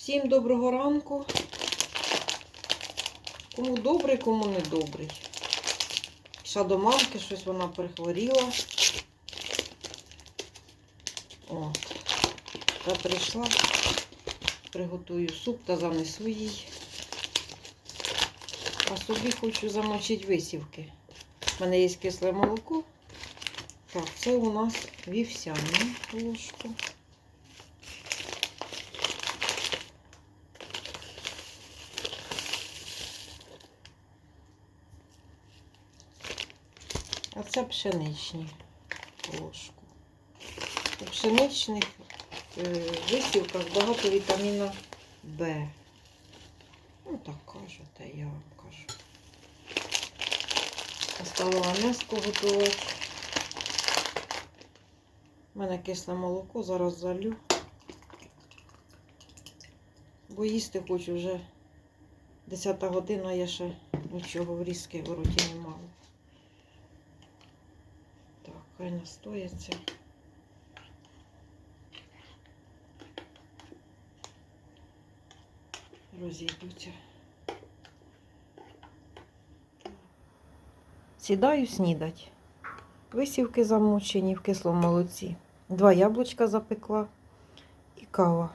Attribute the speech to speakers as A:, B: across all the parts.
A: Всім доброго ранку. Кому добрий, кому не добрий. Пішла до мамки, щось вона перехворіла. От. Та прийшла, приготую суп та занесу їй. А собі хочу замочити висівки. У мене є кисле молоко. Так, це у нас вівсяне ложку. Це пшеничні ложку. У пшеничних е, висівках багато вітаміна Б. Ну так кажете, я вам кажу. Оставила м'яско готувати. У мене кисле молоко, зараз залю. Бо їсти хочу вже 10 година, я ще нічого в різки в роті не мала. Хай настоїться. Розійдуться. Сідаю снідать. Висівки замочені в кислому молоці. Два яблучка запекла і кава.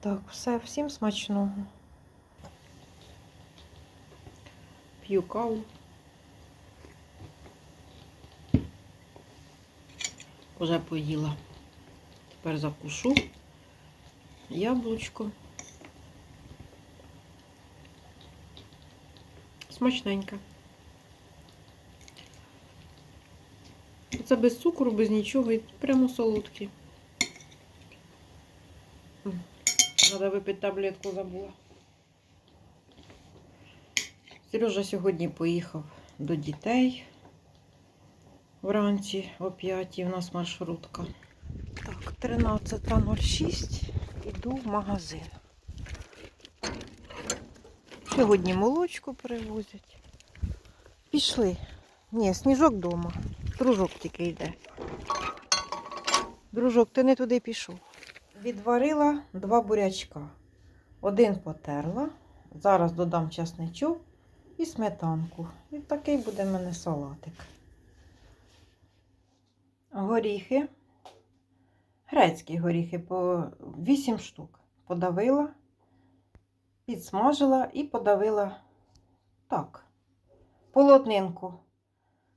A: Так, все, всім смачного. П'ю каву. Вже поїла. Тепер закушу яблучко. Смачненько. Це без цукру, без нічого і прямо солодкі. Треба випити таблетку, забула. Сережа сьогодні поїхав до дітей вранці о 5 у нас маршрутка. Так, 13.06. Іду в магазин. Сьогодні молочку привозять. Пішли. Ні, сніжок вдома. Дружок тільки йде. Дружок, ти не туди пішов. Відварила два бурячка. Один потерла. Зараз додам часничок і сметанку. І такий буде в мене салатик. Горіхи. Грецькі горіхи по 8 штук. Подавила, підсмажила і подавила так. Полотнинку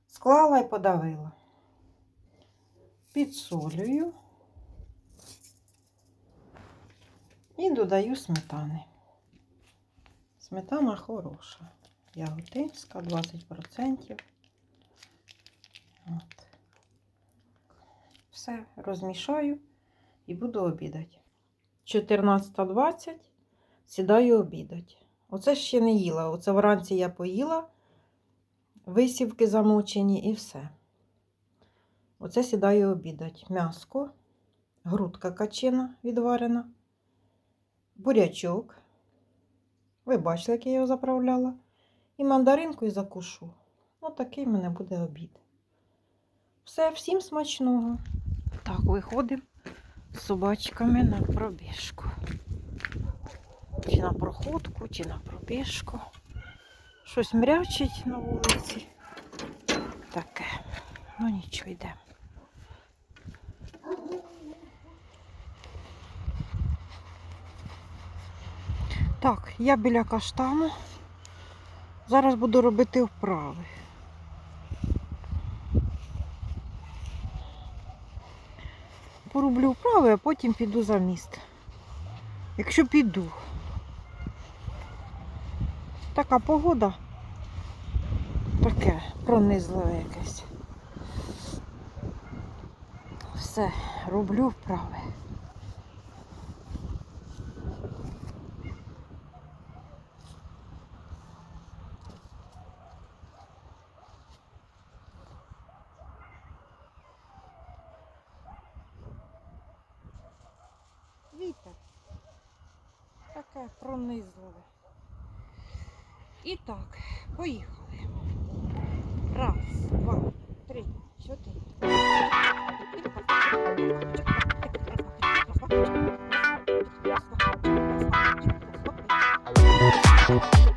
A: склала і подавила. Підсолюю і додаю сметани. Сметана хороша. Яготинська 20%. От. Все розмішаю і буду обідати. 14.20 сідаю обідати. Оце ще не їла. Оце вранці я поїла, висівки замочені і все. Оце сідаю обідати. М'яско, грудка качина відварена, бурячок. Ви бачили, як я його заправляла. І мандаринку і закушу. Отакий в мене буде обід. Все, всім смачного. Так, виходимо з собачками на пробіжку. Чи на проходку, чи на пробіжку. Щось мрячить на вулиці. Таке. Ну нічого йде. Так, я біля каштану. Зараз буду робити вправи. Пороблю вправи, а потім піду за міст. Якщо піду. Така погода. Таке пронизливе якесь. Все, роблю вправи. Пронизливе. І так, поїхали. Раз, два, три, чотири. Займалась,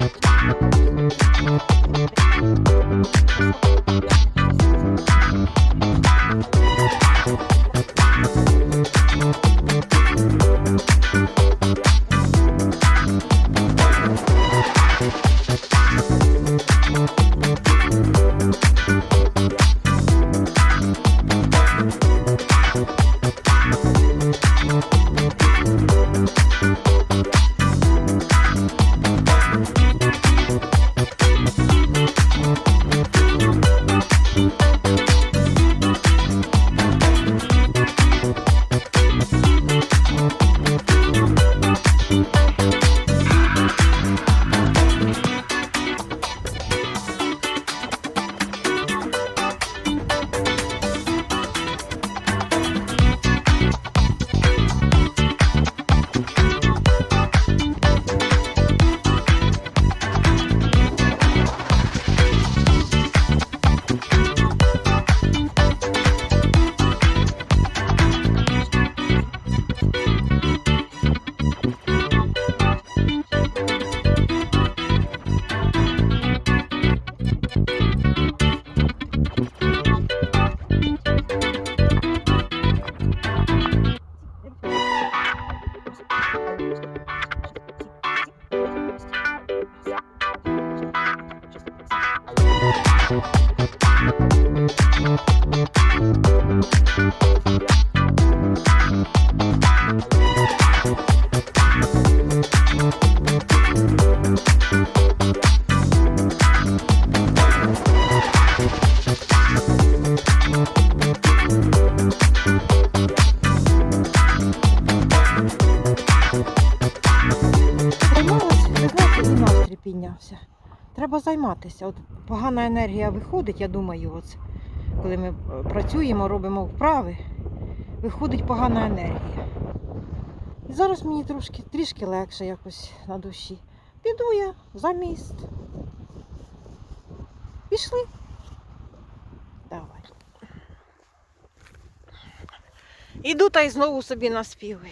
A: займатися. От погана енергія виходить, я думаю, от, коли ми е, працюємо, робимо вправи, виходить погана енергія. І зараз мені трошки, трішки легше якось на душі. Піду я за міст. Пішли. Давай. Іду та й знову собі наспівую.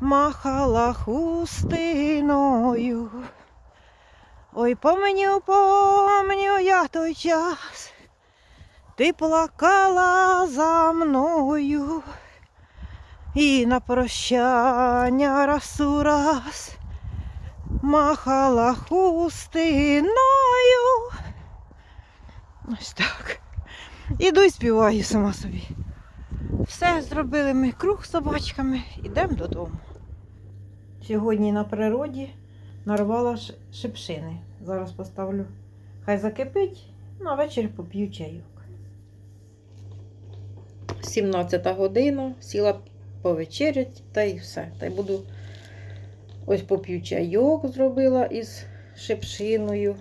A: махала хустиною. Ой, помню, помню я той час, ти плакала за мною. І на прощання раз у раз махала хустиною. Ось так. Іду і співаю сама собі. Все, зробили ми круг з собачками, йдемо додому. Сьогодні на природі нарвала шипшини. Зараз поставлю. Хай закипить, ну а ввечері поп'ю чайок. 17 година, сіла повечерять та й все. Та й буду ось поп'ю чайок зробила із шипшиною.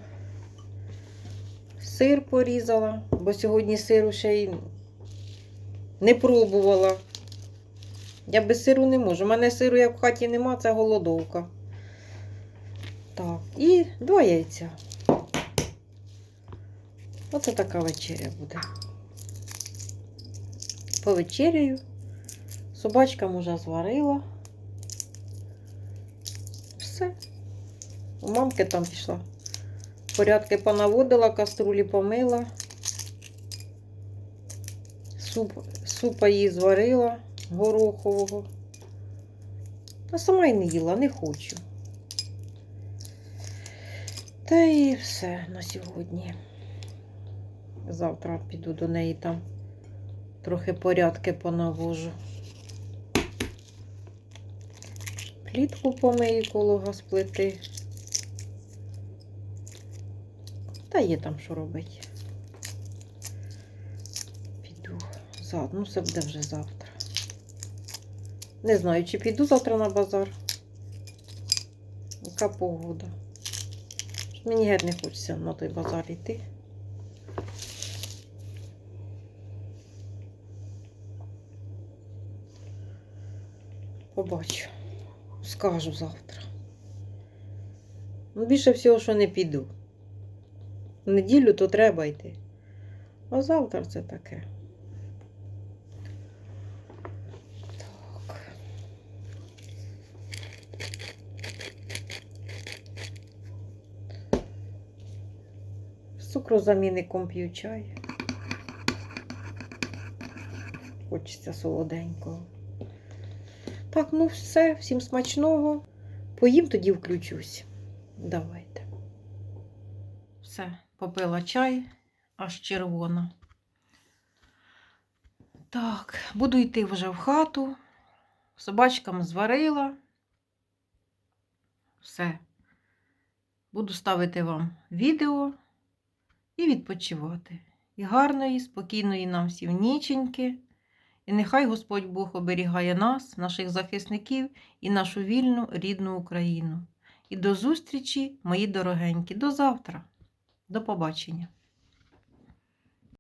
A: Сир порізала, бо сьогодні сиру ще й не пробувала. Я без сиру не можу. У мене сиру як в хаті нема, це голодовка. Так, і два яйця. Оце така вечеря буде. Повечеряю. Собачка може зварила. Все. У мамки там пішла. Порядки понаводила, каструлі помила. Суп, супа її зварила горохового. Та сама й не їла, не хочу. Та і все на сьогодні. Завтра піду до неї там трохи порядки понавожу. Плітку помию коло газплити. Та є там що робити. Піду Зад, ну це буде вже завтра. Не знаю, чи піду завтра на базар. Яка погода. Мені геть не хочеться на той базар йти. Побачу. Скажу завтра. Ну, більше всього, що не піду. В неділю то треба йти. А завтра це таке. Так. З цукрозамінником п'ю чай. Хочеться солоденького. Так, ну все, всім смачного. Поїм тоді включусь. Давайте. Все, попила чай, аж червона. Так, буду йти вже в хату. Собачкам зварила. Все. Буду ставити вам відео і відпочивати. І гарної, спокійної нам всім ніченьки. І нехай Господь Бог оберігає нас, наших захисників і нашу вільну рідну Україну. І до зустрічі, мої дорогенькі, до завтра. До побачення.